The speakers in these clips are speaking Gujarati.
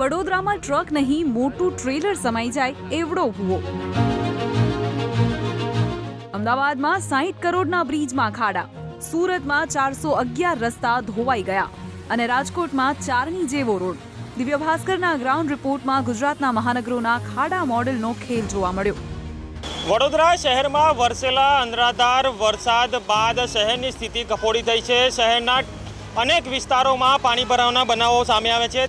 વડોદરામાં ટ્રક નહીં, મોટું ટ્રેલર સમાઈ જાય એવડો ભૂવો. અમદાવાદમાં સાહીઠ કરોડના બ્રિજમાં ખાડા. સુરતમાં ચારસો અગિયાર રસ્તા ધોવાઈ ગયા અને રાજકોટમાં ચારની જેવો રોડ. દિવ્ય ભાસ્કરના ગ્રાઉન્ડ રિપોર્ટમાં ગુજરાતના મહાનગરોના ખાડા મોડેલનો ખેલ જોવા મળ્યો. વડોદરા શહેરમાં વરસેલા અનરાધાર વરસાદ બાદ શહેરની સ્થિતિ કફોડી થઈ છે. શહેરના અનેક વિસ્તારોમાં પાણી ભરાવાના બનાવો સામે આવે છે.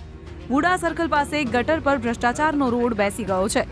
વુડા સર્કલ પાસે ગટર પર ભ્રષ્ટાચારનો રોડ બેસી ગયો છે.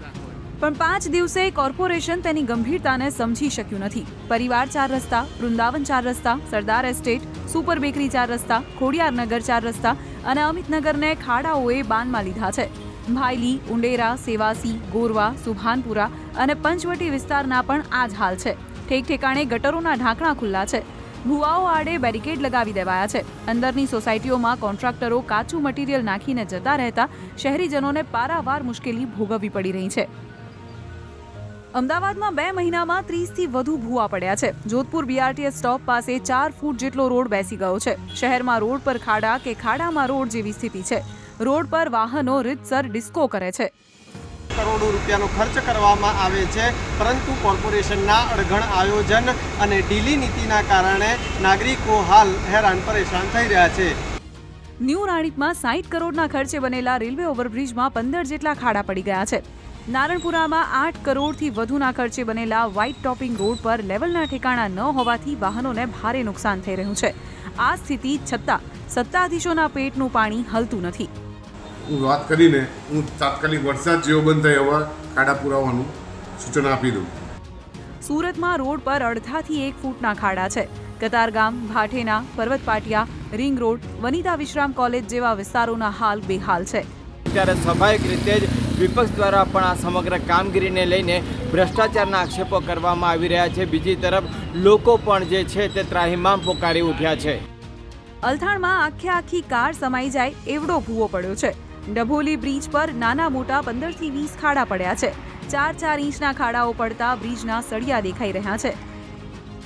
પણ પાંચ દિવસે કોર્પોરેશન તેની ગંભીરતાને સમજી શક્યું નથી. પરિવાર ચાર રસ્તા, વૃંદાવન ચાર રસ્તા, સરદાર એસ્ટેટ, સુપર બેકરી ચાર રસ્તા ખોડિયારનગર ચાર રસ્તા અને અમિતનગરને ખાડાઓએ બાનમાં લીધા છે. ભાયલી, ઉંડેરા, સેવાસી, ગોરવા, સુભાનપુરા અને પંચવટી વિસ્તારના પણ આ જ હાલ છે. ઠેક ઠેકાણે ગટરોના ઢાંકણા ખુલ્લા છે. ભુવાઓ આડે બેરિકેડ લગાવી દેવાયા છે. અંદરની સોસાયટીઓમાં કોન્ટ્રાક્ટરો કાચું મટીરિયલ નાખીને જતા રહેતા શહેરીજનોને પારાવાર મુશ્કેલી ભોગવવી પડી રહી છે. અમદાવાદમાં બે મહિનામાં ત્રીસથી વધુ ભૂવા પડ્યા છે. જોધપુર બીઆરટીએસ સ્ટોપ પાસે ચાર ફૂટ જેટલો રોડ બેસી ગયો છે. શહેરમાં રોડ પર ખાડા કે ખાડામાં રોડ જેવી સ્થિતિ છે. રોડ પર વાહનો રીતસર ડિસ્કો કરે છે. કરોડો રૂપિયાનો ખર્ચ કરવામાં આવે છે, પરંતુ કોર્પોરેશનના અડઘણ આયોજન અને ઢીલી નીતિના કારણે નાગરિકો હાલ હેરાન પરેશાન થઈ રહ્યા છે. ન્યૂ રાણીપમાં સાઠ કરોડના ખર્ચે બનેલા રેલવે ઓવરબ્રિજમાં પંદર જેટલા ખાડા પડી ગયા છે. નારણપુરામાં આઠ કરોડથી વધુના ખર્ચે બનેલા વ્હાઇટ ટોપિંગ રોડ પર લેવલના ઠેકાણા ન હોવાથી વાહનોને ભારે નુકસાન થઈ રહ્યું છે. આ સ્થિતિ છતાં સત્તાધીશોના પેટનું પાણી હલતું નથી. હું વાત કરીને હું તાત્કાલિક વરસાદ જેવો બંધ થાય એવા ખાડા પુરાવાનું સૂચના આપી દઉં. સુરતમાં રોડ પર અડધાથી એક ફૂટના ખાડા છે. Katargam Bhathena Parvatpatiya ring road Vanita Vishram college જેવા વિસ્તારોના હાલ બેહાલ છે. ત્યારે સ્વાભાવિક રીતે જ વિપક્ષ દ્વારા પણ આ સમગ્ર કામગીરીને લઈને ભ્રષ્ટાચારના આક્ષેપો કરવામાં આવી રહ્યા છે. બીજી તરફ લોકો પણ જે છે તે ત્રાહિમામ પોકારી ઉઠ્યા છે. અલથાણમાં આખે આખી કાર સમાઈ જાય એવડો ભૂવો પડ્યો છે. ડભોલી બ્રિજ પર નાના મોટા પંદરથી વીસ ખાડા પડ્યા છે. ચાર ચાર ઇંચના ખાડાઓ પડતા બ્રિજના સળિયા દેખાઈ રહ્યા છે.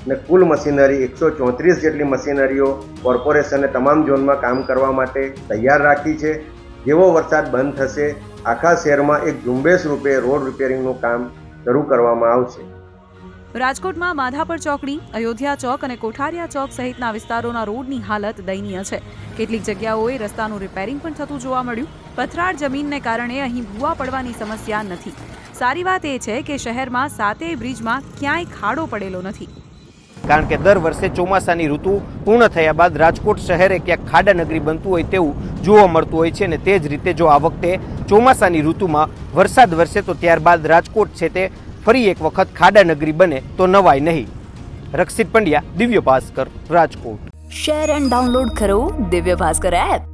અને કુલ મશીનરી એકસો ચોત્રીસ જેટલી મશીનરીઓ કોર્પોરેશને તમામ ઝોનમાં કામ કરવા માટે તૈયાર રાખી છે. જેવો વરસાદ બંધ થશે, આખા શહેરમાં એક ઝુંબેશ રૂપે રોડ રિપેરિંગનું કામ શરૂ કરવામાં આવશે. રાજકોટમાં માધાપર ચોકડી, અયોધ્યા ચોક અને કોઠારિયા ચોક સહિતના વિસ્તારોના રોડની હાલત દયનીય છે. કેટલીક જગ્યાઓએ રસ્તાનું રિપેરિંગ પણ થતું જોવા મળ્યું. પથરાળ જમીનને કારણે અહીં ભૂવા પડવાની સમસ્યા નથી. સારી વાત એ છે કે શહેરમાં સાતેય બ્રિજમાં ક્યાંય ખાડો પડેલો નથી. કારણ કે દર વર્ષે ચોમાસાની ઋતુ પૂર્ણ થયા બાદ રાજકોટ શહેરે ક્યાંક ખાડા નગરી બનતું હોય તેવું જોવા મળતું હોય છે અને તે જ રીતે જો આ વખતે ચોમાસાની ઋતુમાં વરસાદ વરસે તો ત્યારબાદ રાજકોટ છે તે ફરી એક વખત ખાડા નગરી બને તો નવાય નહીં. Rakshit Pandya, Divya Bhaskar, Rajkot. Share and download કરો દિવ્ય ભાસ્કર એપ